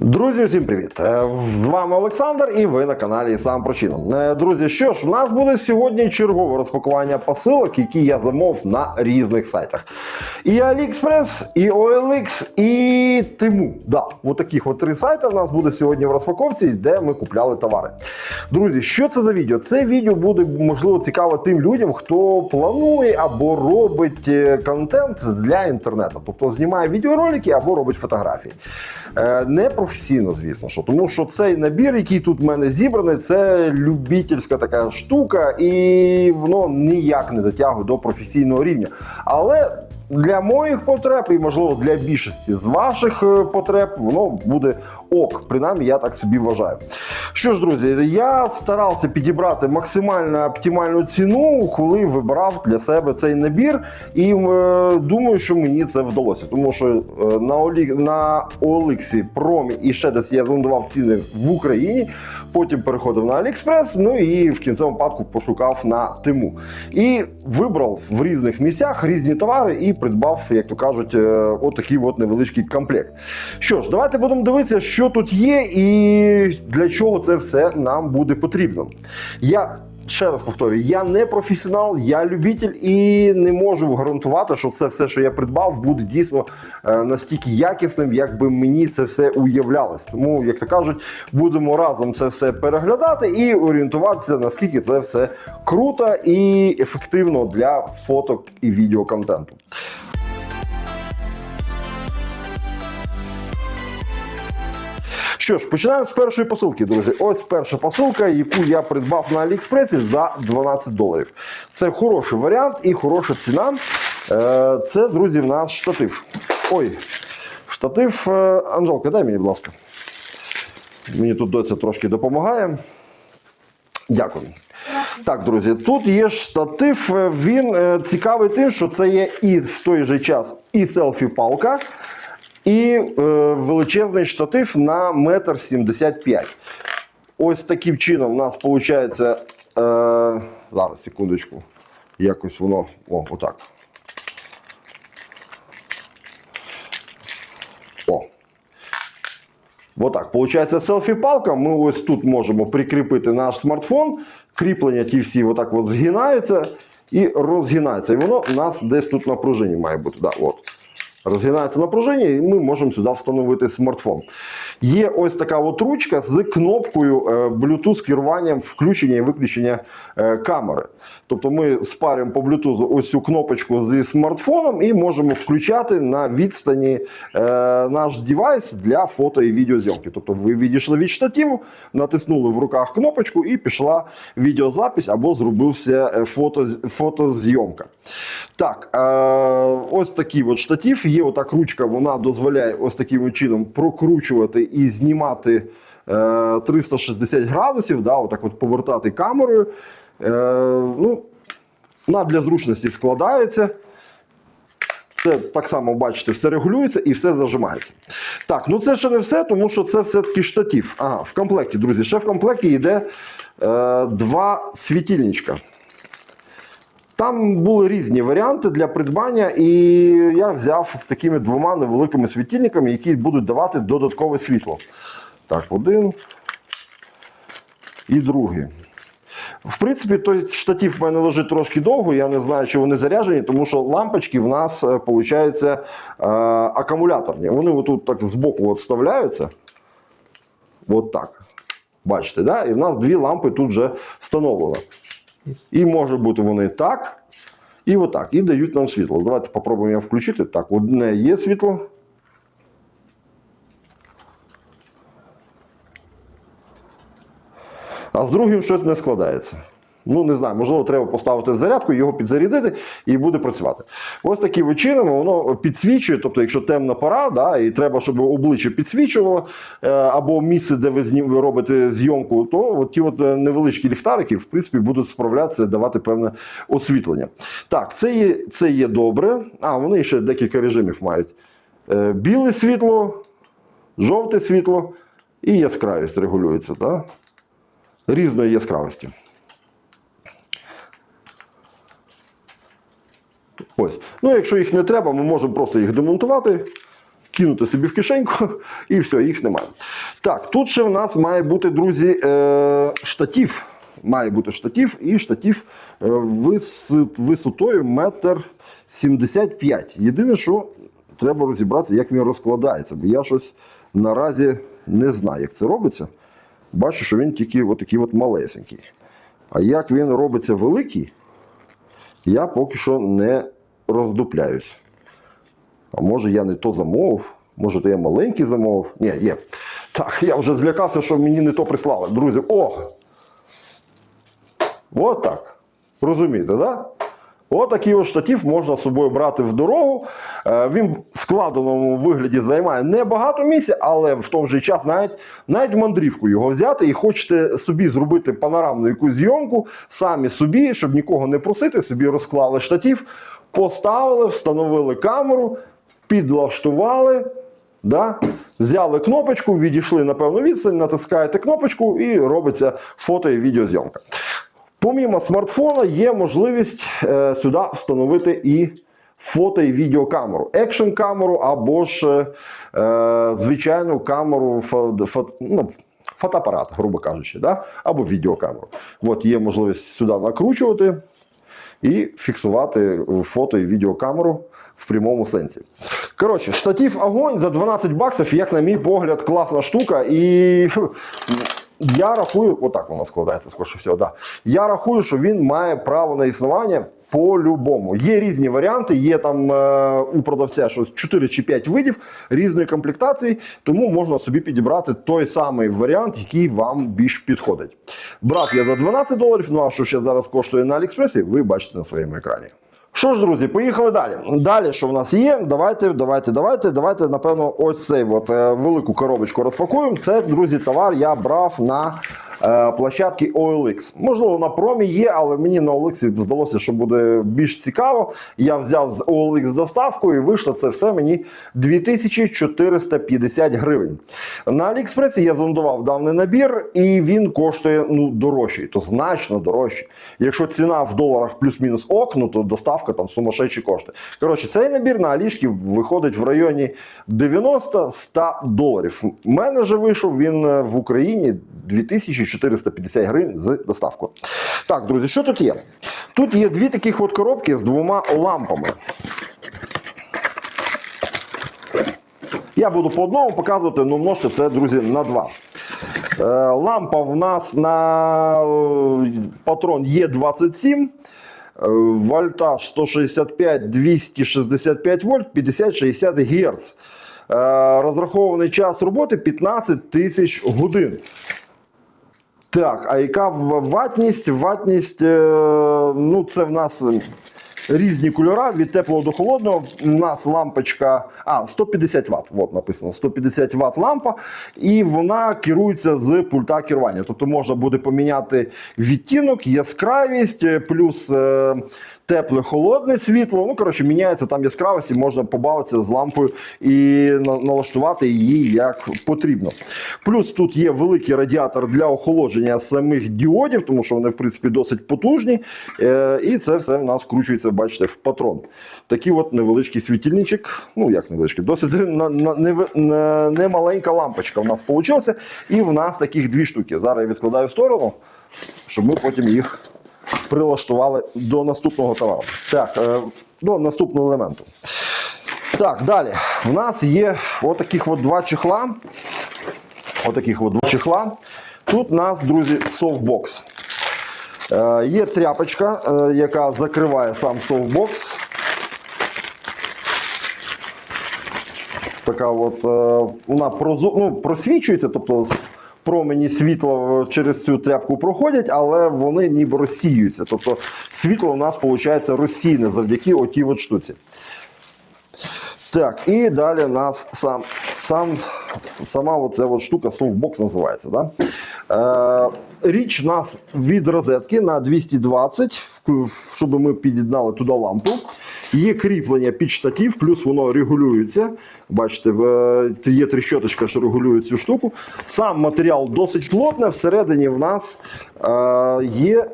Друзі, всім привіт! Е, З вами Олександр і ви на каналі Сам Прочином. Е, Друзі, що ж, у нас буде сьогодні чергове розпакування посилок, які я замов на різних сайтах. І AliExpress, і OLX, і Тиму. Да, от таких от три сайти в нас буде сьогодні в розпаковці, де ми купляли товари. Друзі, що це за відео? Це відео буде можливо цікаве тим людям, хто планує або робить е, контент для інтернету, тобто знімає відеоролики або робить фотографії. Не професійно, звісно, що тому що цей набір, який тут в мене зібраний, це любительська така штука, і воно ніяк не дотягує до професійного рівня. Але для моїх потреб і, можливо, для більшості з ваших е, потреб воно буде ок. Принаймні, я так собі вважаю. Що ж, друзі, я старався підібрати максимально оптимальну ціну, коли вибирав для себе цей набір, і е, думаю, що мені це вдалося. Тому що е, на Олі... на OLX, Промі і ще десь я зондував ціни в Україні. Потім переходив на AliExpress, ну і в кінцевому випадку пошукав на Тиму. І вибрав в різних місцях різні товари і придбав, як то кажуть, е, отакий от невеличкий комплект. Що ж, давайте будемо дивитися, що тут є і для чого це все нам буде потрібно. Я ще раз повторюю, я не професіонал, я любитель і не можу гарантувати, що це все, що я придбав, буде дійсно е, настільки якісним, як би мені це все уявлялось. Тому, як то кажуть, будемо разом це все переглядати і орієнтуватися, наскільки це все круто і ефективно для фото і відеоконтенту. Що ж, починаємо з першої посилки, друзі. Ось перша посилка, яку я придбав на Аліекспресі за 12 доларів. Це хороший варіант і хороша ціна. Е, Це, друзі, в нас штатив. Ой, штатив. е, Анжелка, дай мені, будь ласка. Мені тут доця трошки допомагає. Дякую. Так, друзі, тут є штатив. Він е, цікавий тим, що це є і в той же час і селфі-палка, і е, величезний штатив на метр сімдесят п'ять. Ось таким чином у нас виходить. Е, зараз, секундочку. Якось воно. О, отак. О. Отак, Получається селфі-палка. Ми ось тут можемо прикріпити наш смартфон. Кріплення ті всі отак от згинаються і розгинаються. І воно у нас десь тут на пружині має бути. Да, от. Розгинається на и і ми можемо сюди встановити смартфон. Є ось така от ручка з кнопкою е, Bluetooth керуванням включення і виключення е, камери. Тобто ми спарюємо по Bluetooth ось цю кнопочку зі смартфоном і можемо включати на відстані е, наш девайс для фото і відеозйомки. Тобто ви відійшли від штативу, натиснули в руках кнопочку і пішла відеозапись або зробився фото, фотозйомка. Так, ось такий от штатив. Є отак ручка, вона дозволяє ось таким чином прокручувати і знімати е, 360 градусів, да, отак от повертати камерою. Е, ну, вона для зручності складається. Це так само, бачите, все регулюється і все зажимається. Так, ну це ще не все, тому що це все-таки штатив. Ага, в комплекті, друзі, ще в комплекті йде е, два світильничка. Там були різні варіанти для придбання, і я взяв з такими двома невеликими світильниками, які будуть давати додаткове світло. Так, один і другий. В принципі, той штатив в мене лежить трошки довго, я не знаю, чи вони заряджені, тому що лампочки в нас, виходить, акумуляторні. Вони отут так збоку от вставляються. От так. Бачите, да? і в нас дві лампи тут вже встановлено. І може бути вони так, і отак. І дають нам світло. Давайте спробуємо його включити. Так, одне є світло. А з другим щось не складається. Ну, не знаю, можливо, треба поставити зарядку, його підзарядити і буде працювати. Ось от чином воно підсвічує, тобто, якщо темна пора, да, і треба, щоб обличчя підсвічувало, е, або місце, де ви, робите зйомку, то от ті от е, невеличкі ліхтарики, в принципі, будуть справлятися, давати певне освітлення. Так, це є, це є добре. А, вони ще декілька режимів мають. Е, Біле світло, жовте світло і яскравість регулюється. Да? Різної яскравості. Ось. Ну, якщо їх не треба, ми можемо просто їх демонтувати. кинути собі в кишеньку, і все, їх немає. Так, тут ще в нас має бути, друзі, е, штатів. Має бути штатів, і штатів е, вис- висотою метр 75. Єдине, що треба розібратися, як він розкладається, бо я щось наразі не знаю, як це робиться. Бачу, що він тільки отакий от малесенький. А як він робиться великий, я поки що не роздупляюсь. А може я не то замовив, може то я маленький замовив. Ні, є. Так, я вже злякався, що мені не то прислали. Друзі, о! От так. Розумієте, так? Да? Отакий ось штатив можна з собою брати в дорогу. Е, Він в складеному вигляді займає небагато місця, але в той же час навіть, навіть мандрівку його взяти і хочете собі зробити панорамну якусь зйомку, самі собі, щоб нікого не просити, собі розклали штатив, поставили, встановили камеру, підлаштували. Да? Взяли кнопочку, відійшли на певну відстань, натискаєте кнопочку і робиться фото і відеозйомка. Помімо смартфона є можливість е, сюди встановити і фото і відеокамеру, екшн камеру або ж е, звичайну камеру фо, фо, ну, фотоапарат, грубо кажучи, да? або відеокамеру. От є можливість сюди накручувати і фіксувати фото і відеокамеру в прямому сенсі. Коротше, штатів огонь за 12 баксів, як на мій погляд, класна штука. І я рахую, отак воно складається, скоріше всього, да. Я рахую, що він має право на існування по-любому. Є різні варіанти, є там е, у продавця щось 4 чи 5 видів різної комплектації, тому можна собі підібрати той самий варіант, який вам більш підходить. Брав я за 12 доларів, ну а що ще зараз коштує на Аліекспресі, ви бачите на своєму екрані. Що ж, друзі, поїхали далі. Далі, що в нас є? Давайте, давайте, давайте, давайте, напевно, ось цей от, е, велику коробочку розпакуємо. Це, друзі, товар я брав на е, площадці OLX. Можливо, на промі є, але мені на OLX здалося, що буде більш цікаво. Я взяв з OLX з доставкою і вийшло це все мені 2450 гривень. На Аліекспресі я зондував даний набір, і він коштує ну, дорожчий, то значно дорожчий. Якщо ціна в доларах плюс-мінус ок, ну, то доставка там сумасшедші кошти. Коротше, цей набір на Алішки виходить в районі 90-100 доларів. У мене вже вийшов він е, в Україні 2450 гривень з доставкою. Так, друзі, що тут є? Тут є дві таких от коробки з двома лампами. Я буду по одному показувати, ну множте це, друзі, на два. Е, Лампа в нас на е, патрон Є27. е, Вольтаж 165, 265 вольт, 50-60 Гц. Розрахований час роботи 15 тисяч годин. Так, а яка ватність? Ватність, е, ну це в нас різні кольори від теплого до холодного. У нас лампочка, а 150 Вт. От написано 150 Вт лампа, і вона керується з пульта керування. Тобто можна буде поміняти відтінок, яскравість, е, плюс е, тепле холодне світло. Ну, коротше, міняється там яскравість, і можна побавитися з лампою і налаштувати її як потрібно. Плюс тут є великий радіатор для охолодження самих діодів, тому що вони, в принципі, досить потужні. Е, і це все в нас вкручується, бачите, в патрон. Такий от невеличкий світильничок. Ну, як невеличкий, досить немаленька лампочка в нас вийшла. І в нас таких дві штуки. Зараз я відкладаю в сторону, щоб ми потім їх прилаштували до наступного товару. Так, е, до наступного елементу. Так, далі. В нас є отаких от два чехла. Отаких от два чехла. Тут у нас, друзі, софтбокс. Е, є тряпочка, е, яка закриває сам софтбокс. Така от, е, вона прозо, ну, просвічується, тобто промені світла через цю тряпку проходять, але вони ніби розсіюються. Тобто світло у нас виходить розсійне завдяки отій от штуці. Так, і далі у нас сам, сам, сама оця от штука софтбокс називається. Да? Е, річ у нас від розетки на 220, щоб ми під'єднали туди лампу. Є кріплення під штатів, плюс воно регулюється. Бачите, е, є тріщоточка, що регулює цю штуку. Сам матеріал досить плотний. Всередині в нас е, є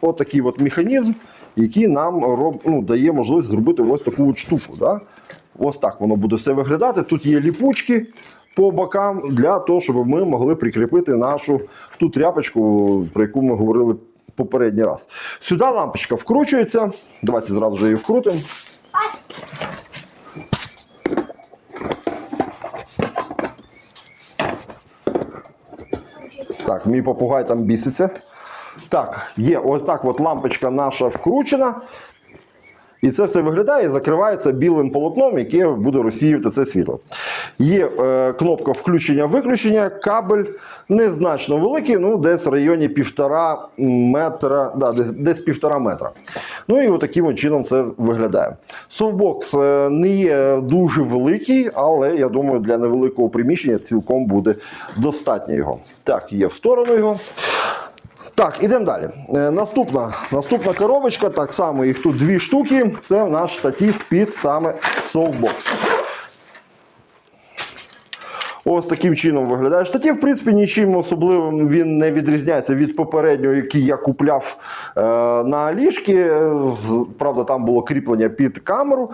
отакий от механізм, який нам ну, дає можливість зробити ось таку от штуку. Да? Ось так воно буде все виглядати. Тут є ліпучки по бокам для того, щоб ми могли прикріпити нашу ту тряпочку, про яку ми говорили попередній раз. Сюди лампочка вкручується. Давайте зразу ж її вкрутимо. Так, мій попугай там біситься. Так, є ось так от лампочка наша вкручена. І це все виглядає і закривається білим полотном, яке буде розсіювати це світло. Є е, кнопка включення-виключення, кабель незначно великий, ну десь в районі півтора метра, да, десь, десь півтора метра. Ну і отаким от чином це виглядає. Софтбокс е, не є дуже великий, але я думаю, для невеликого приміщення цілком буде достатньо його. Так, є в сторону його. Так, ідемо далі. Е, наступна, наступна коробочка, так само їх тут дві штуки. Це наш штатив під саме софтбокс. Ось таким чином виглядає штатив. В принципі, нічим особливим він не відрізняється від попереднього, який я купляв е, на ліжки. Правда, там було кріплення під камеру,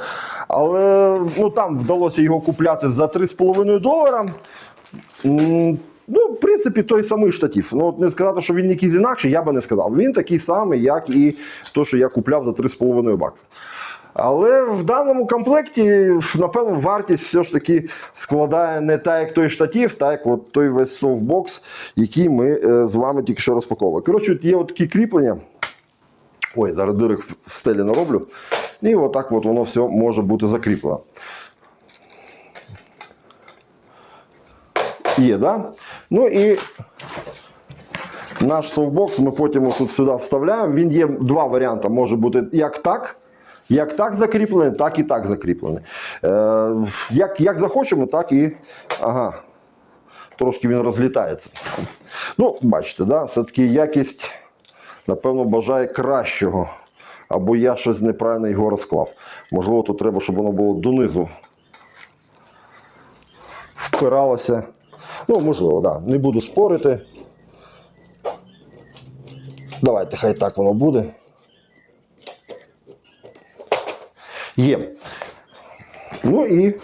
але ну, там вдалося його купляти за 3,5 долара. Ну, в принципі, той самий штатив. Ну, не сказати, що він якийсь інакший, я би не сказав. Він такий самий, як і той, що я купляв за 3,5 бакса. Але в даному комплекті, напевно, вартість все ж таки складає не так, як той штатив, так як от той весь софтбокс, який ми е, з вами тільки що розпаковували. Коротше, є от такі кріплення. Ой, зараз дирок в стелі нароблю. І отак от воно все може бути закріплено. Є, да? Ну і наш софтбокс ми потім тут сюди вставляємо. Він є два варіанти. Може бути як так, як так закріплений, так і так закріплений. Е, як, як захочемо, так і. Ага. Трошки він розлітається. Ну, бачите, да? все-таки якість, напевно, бажає кращого. Або я щось неправильно його розклав. Можливо, тут треба, щоб воно було донизу впиралося. Ну, можливо, так. Да. Не буду спорити. Давайте, хай так воно буде. Є. Ну і.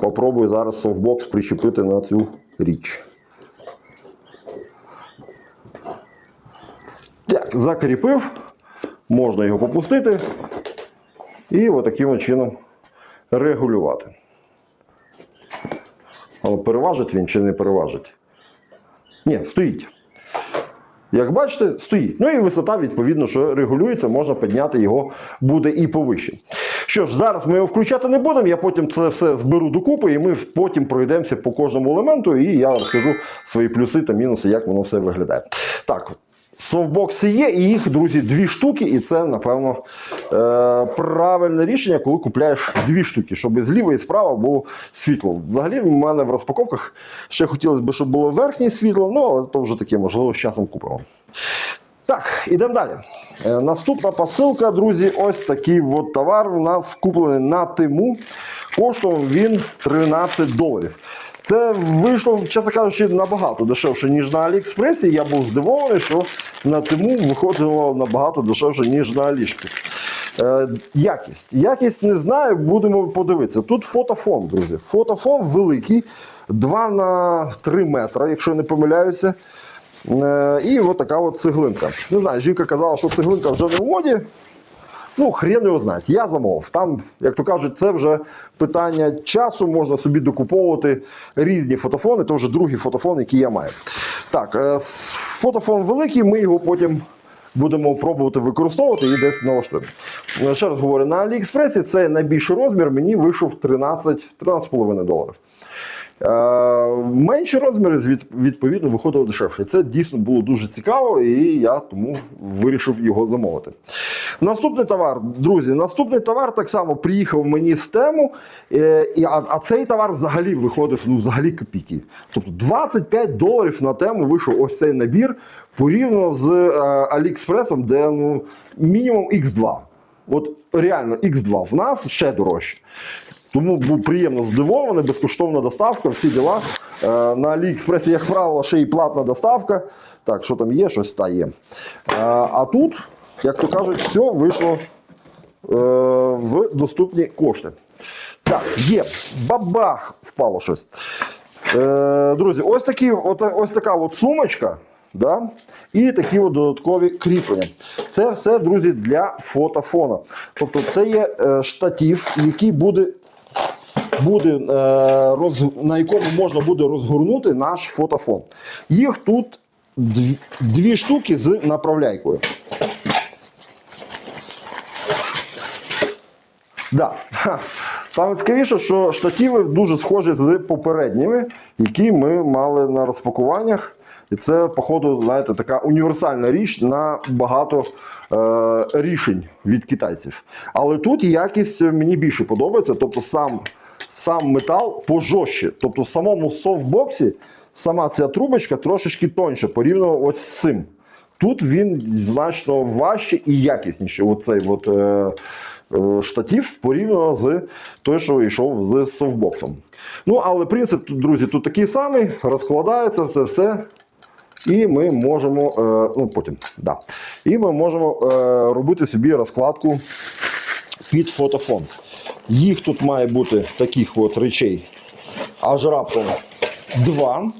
Попробую зараз софтбокс причепити на цю річ. Так, закріпив. Можна його попустити. І отаким от чином регулювати. Але переважить він чи не переважить? Ні, стоїть. Як бачите, стоїть. Ну і висота, відповідно, що регулюється, можна підняти його буде і повище. Що ж, зараз ми його включати не будемо, я потім це все зберу докупи, і ми потім пройдемося по кожному елементу, і я розкажу свої плюси та мінуси, як воно все виглядає. Так, софтбокси є, і їх, друзі, дві штуки, і це, напевно, е, правильне рішення, коли купляєш дві штуки, щоб і зліва і справа було світло. Взагалі, в мене в розпаковках ще хотілося б, щоб було верхнє світло, ну але то вже таке, можливо, з часом купимо. Так, ідемо далі. Е, наступна посилка, друзі, ось такий от товар у нас куплений на Тиму. Коштував він 13 доларів. Це вийшло, чесно кажучи, набагато дешевше, ніж на Аліекспресі. Я був здивований, що на Тиму виходило набагато дешевше, ніж на Алішки. Е, якість. Якість не знаю, будемо подивитися. Тут фотофон, друзі. Фотофон великий, 2 на 3 метри, якщо не помиляюся. Е, І от така от цеглинка. Не знаю, жінка казала, що цеглинка вже не в моді. Ну, хрен його знає. Я замовив. Там, як то кажуть, це вже питання часу. Можна собі докуповувати різні фотофони. Це вже другий фотофон, який я маю. Так, е, фотофон великий, ми його потім будемо пробувати використовувати і десь налаштуємо. Е, Ще раз говорю, на Аліекспресі це найбільший розмір, мені вийшов 13 13,5 доларів. Е, Менші розміри, відповідно, виходило дешевше. Це дійсно було дуже цікаво, і я тому вирішив його замовити. Наступний товар, друзі, наступний товар так само приїхав мені з тему, е, а, а цей товар взагалі виходив ну, взагалі копійки. Тобто 25 доларів на тему вийшов ось цей набір порівняно з е, Аліекспресом, де ну, мінімум X2. От реально X2 в нас ще дорожче. Тому був приємно здивований, безкоштовна доставка, всі діла. Е, на Аліекспресі, як правило, ще й платна доставка. Так, що там є, щось та є. Е, а тут, як то кажуть, все вийшло е, в доступні кошти. Так, є. Бабах! Впало щось. Друзі, ось, такі, ось така от сумочка. Да? І такі от додаткові кріплення. Це все, друзі, для фотофона. Тобто це є штатив, який буде, буде е, роз, на якому можна буде розгорнути наш фотофон. Їх тут дві, дві штуки з направляйкою. Да. Саме цікавіше, що штативи дуже схожі з попередніми, які ми мали на розпакуваннях. І це, походу, знаєте, така універсальна річ на багато е, рішень від китайців. Але тут якість мені більше подобається. Тобто сам, сам метал пожорстче. Тобто в самому софтбоксі сама ця трубочка трошечки тоньше, порівняно ось з цим. Тут він значно важче і якісніше. Оцей от, е, е, штатив порівняно з той, що йшов з софтбоксом. Ну, але принцип, друзі, тут такий самий, розкладається це все. І ми можемо, е, ну потім, да. І ми можемо е, робити собі розкладку під фотофон. Їх тут має бути таких от речей аж раптом два.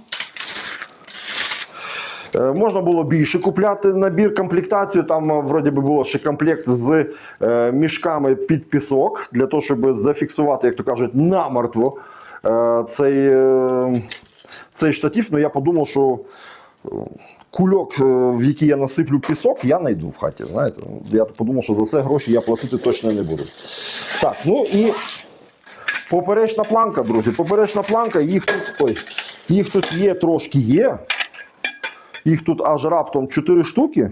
Е, Можна було більше купляти набір комплектацію. Там е, вроді би було ще комплект з е, мішками під пісок, для того, щоб зафіксувати, як то кажуть, намертво цей, цей штатив. Ну я подумав, що кульок, е, в який я насиплю пісок, я знайду в хаті. Знаєте? Я подумав, що за це гроші я платити точно не буду. Так, ну і поперечна планка, друзі. Поперечна планка, їх тут, ой, їх тут є трошки є. Їх тут аж раптом 4 штуки.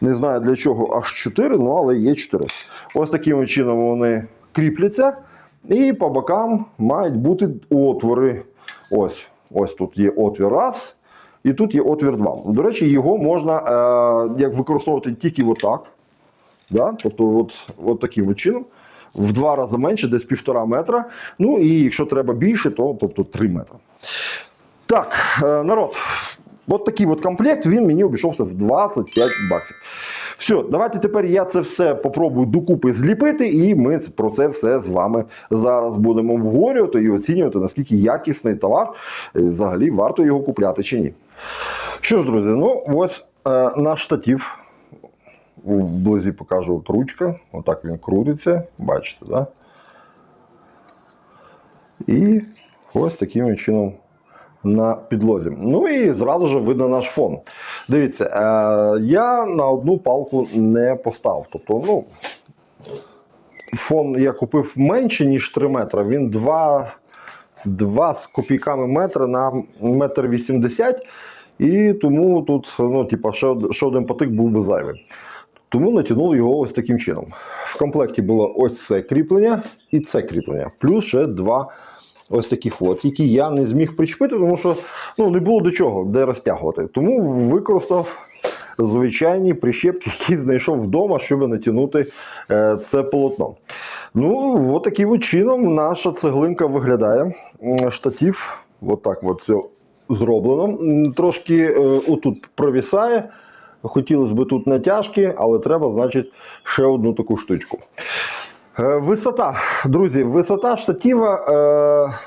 Не знаю для чого аж 4, ну але є 4. Ось таким чином вони кріпляться. І по бокам мають бути отвори. Ось ось тут є отвір раз. І тут є отвір 2. До речі, його можна е, як використовувати тільки отак. Да? Тобто, от, от таким от чином. В два рази менше, десь півтора метра. Ну і якщо треба більше, то тобто 3 метри. Так, е, народ. От такий от комплект, він мені обійшовся в 25 баксів. Все, давайте тепер я це все попробую докупи зліпити, і ми про це все з вами зараз будемо обговорювати і оцінювати, наскільки якісний товар, взагалі варто його купляти чи ні. Що ж, друзі, ну ось е, наш штатив. Вблизі покажу от ручка. Отак він крутиться, бачите, да? І ось таким чином на підлозі. Ну і зразу ж видно наш фон. Дивіться, е, я на одну палку не постав. Тобто, ну, фон я купив менше, ніж 3 метри. Він 2, 2 з копійками метра на метр 80. І тому тут, ну, типа, ще, один потик був би зайвий. Тому натягнув його ось таким чином. В комплекті було ось це кріплення і це кріплення. Плюс ще два ось таких от, які я не зміг причепити, тому що ну, не було до чого, де розтягувати. Тому використав звичайні прищепки, які знайшов вдома, щоб натягнути е, це полотно. Ну, от таким чином наша цеглинка виглядає. М, Штатив, отак от все зроблено. Трошки е, отут провісає. Хотілося б тут натяжки, але треба, значить, ще одну таку штучку. Е, Висота, друзі, висота штатива е,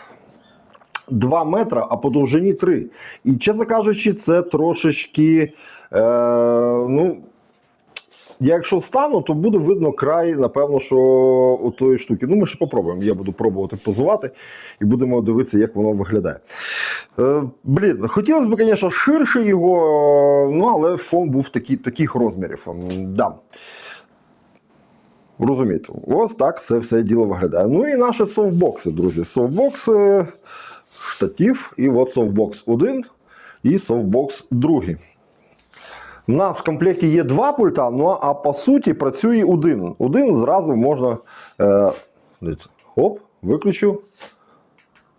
2 метра, а по довжині 3. І, чесно кажучи, це трошечки. Е, ну, якщо встану, то буде видно край, напевно, що у тої штуки. Ну, ми ще попробуємо. Я буду пробувати позувати і будемо дивитися, як воно виглядає. Е, блін, хотілося б, звісно, ширше його, ну, але фон був такі, таких розмірів. Да. Розумієте, ось так це все діло виглядає. Ну і наші софтбокси, друзі. Софтбокси, штатив, і от софтбокс 1 і софтбокс 2. У нас в комплекті є два пульта, ну а по суті працює один. Один зразу можна. Е, оп, виключив.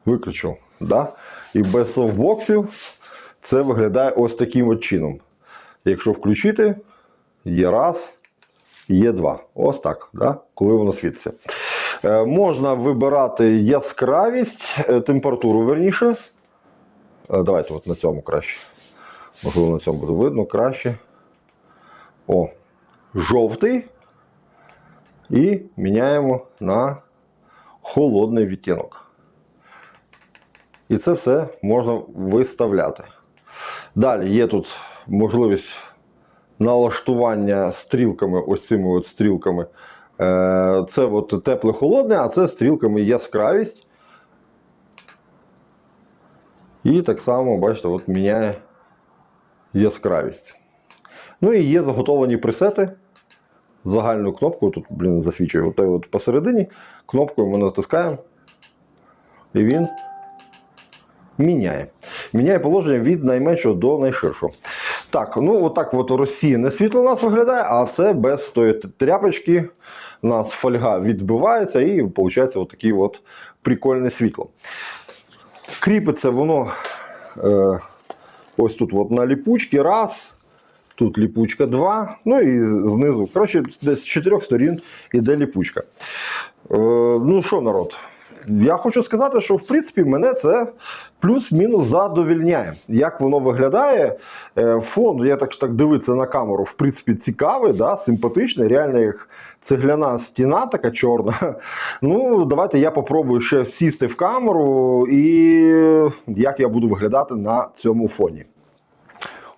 Виключив. Да? І без софтбоксів це виглядає ось таким от чином. Якщо включити, є раз, є 2. Ось так, да? коли воно світиться. Е, можна вибирати яскравість, е, температуру верніше. Е, давайте от на цьому краще. Можливо, на цьому буде видно краще. О, жовтий. І міняємо на холодний відтінок. І це все можна виставляти. Далі є тут можливість налаштування стрілками, ось цими от стрілками. Е, Це от тепле холодне, а це стрілками яскравість. І так само, бачите, от міняє яскравість. Ну і є заготовлені пресети загальною кнопкою. Тут, блін, засвічує от, от посередині. Кнопкою ми натискаємо. І він міняє. Міняє положення від найменшого до найширшого. Так, ну отак от розсіяне світло у нас виглядає, а це без тої тряпочки. У нас фольга відбивається і виходить от таке от прикольне світло. Кріпиться воно е, ось тут от на ліпучці. Раз. Тут ліпучка 2, ну і знизу. Коротше, десь з чотирьох сторін іде ліпучка. Е, ну що, народ? Я хочу сказати, що в принципі мене це плюс-мінус задовільняє. Як воно виглядає? Е, Фон, я так так дивитися на камеру, в принципі, цікавий, да, симпатичний, реально як цегляна стіна, така чорна. Ну, давайте я попробую ще сісти в камеру і як я буду виглядати на цьому фоні.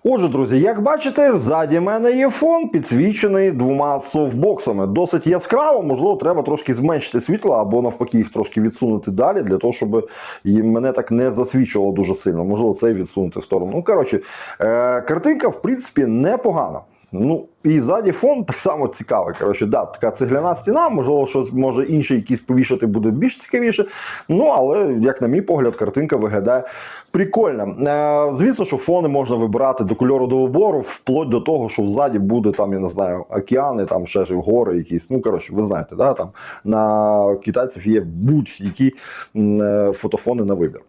Отже, друзі, як бачите, ззаді мене є фон, підсвічений двома софтбоксами. Досить яскраво, можливо, треба трошки зменшити світло або навпаки їх трошки відсунути далі, для того, щоб мене так не засвічувало дуже сильно. Можливо, це відсунути в сторону. Ну, коротше, е- картинка, в принципі, непогана. Ну, і ззаді фон так само цікавий. Коротше, да, така цегляна стіна, можливо, щось може інше якісь повішати буде більш цікавіше. Ну, але, як на мій погляд, картинка виглядає прикольно. Е, звісно, що фони можна вибирати до кольору до вибору, вплоть до того, що взаді буде там, я не знаю, океани, там ще ж гори якісь. Ну, коротше, ви знаєте, да, там на китайців є будь-які е, фотофони на вибір.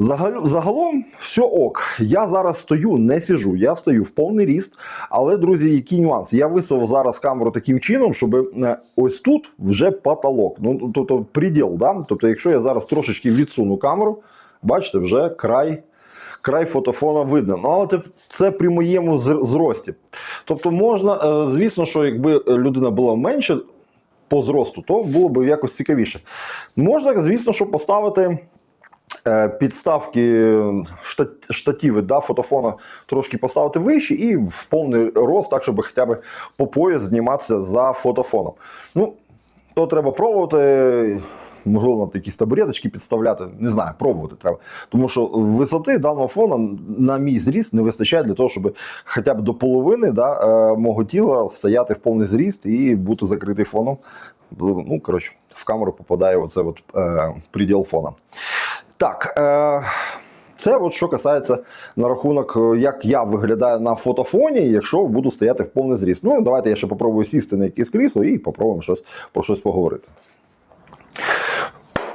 Загал- Загалом все ок. Я зараз стою, не сижу, я стою в повний ріст. Але, друзі, який нюанс? Я висував зараз камеру таким чином, щоб е, ось тут вже потолок. Ну, тобто приділ, да? Тобто, якщо я зараз трошечки відсуну камеру, бачите, вже край. Край фотофона видно. Ну, але це- при моєму зрості. Тобто, можна, е, звісно, що якби людина була менше по зросту, то було б якось цікавіше. Можна, звісно, що поставити підставки штат- штативи да, фотофона трошки поставити вище і в повний рост, так, щоб хоча б по пояс зніматися за фотофоном. Ну, то треба пробувати. Можливо, якісь табуреточки підставляти, не знаю, пробувати треба. Тому що висоти даного фона на мій зріст не вистачає для того, щоб хоча б до половини да, е, мого тіла стояти в повний зріст і бути закритий фоном. Ну, коротше, в камеру попадає оце от, е, приділ фона. Так, е, це от що касається на рахунок, е, як я виглядаю на фотофоні, якщо буду стояти в повний зріст. Ну, давайте я ще попробую сісти на якесь крісло і попробуємо щось, про щось поговорити.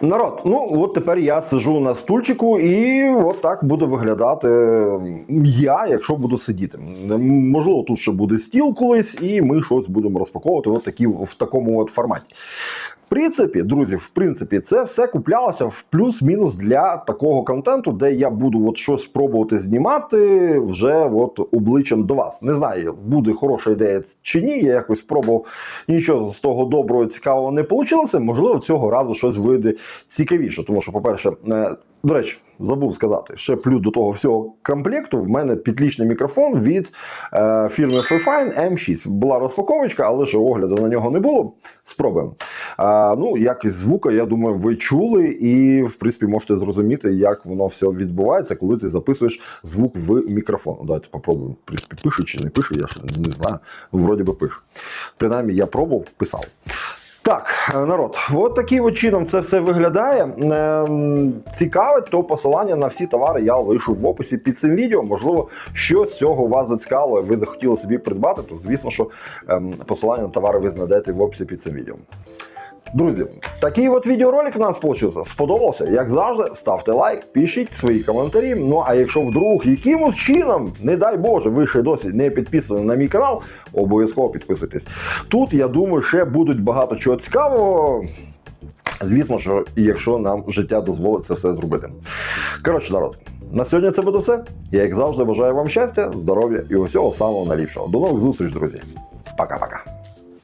Народ, ну от тепер я сижу на стульчику, і от так буде виглядати я, якщо буду сидіти. Можливо, тут ще буде стіл колись, і ми щось будемо розпаковувати от такі, в такому от форматі. В принципі, друзі, в принципі, це все куплялося в плюс-мінус для такого контенту, де я буду от щось пробувати знімати вже от обличчям до вас. Не знаю, буде хороша ідея чи ні. Я якось пробував нічого з того доброго цікавого не вийшло. Можливо, цього разу щось вийде цікавіше. Тому що, по-перше, е, до речі, забув сказати, ще плюс до того всього комплекту в мене підлічний мікрофон від е, фірми Freefine M6. Була розпаковочка, але ж огляду на нього не було. Спробуємо. Е, ну, якість звука, я думаю, ви чули, і в принципі можете зрозуміти, як воно все відбувається, коли ти записуєш звук в мікрофон. Ну, Давайте попробуємо. В принципі, пишу чи не пишу, я ще не знаю. Ну, вроді би пишу. Принаймні, я пробував, писав. Так, е, народ, от таким от чином це все виглядає. Ем, Цікавить, то посилання на всі товари я лишу в описі під цим відео. Можливо, що з цього вас зацікавило, ви захотіли собі придбати, то звісно, що ем, посилання на товари ви знайдете в описі під цим відео. Друзі, такий от відеоролик у нас вийшов. Сподобався? Як завжди, ставте лайк, пишіть свої коментарі. Ну а якщо вдруг якимось чином, не дай Боже, ви ще досі не підписані на мій канал, обов'язково підписуйтесь. Тут, я думаю, ще будуть багато чого цікавого. Звісно, що якщо нам життя дозволить це все зробити. Коротше, народ, на сьогодні це буде все. Я, як завжди, бажаю вам щастя, здоров'я і усього самого найліпшого. До нових зустріч, друзі. Пока-пока.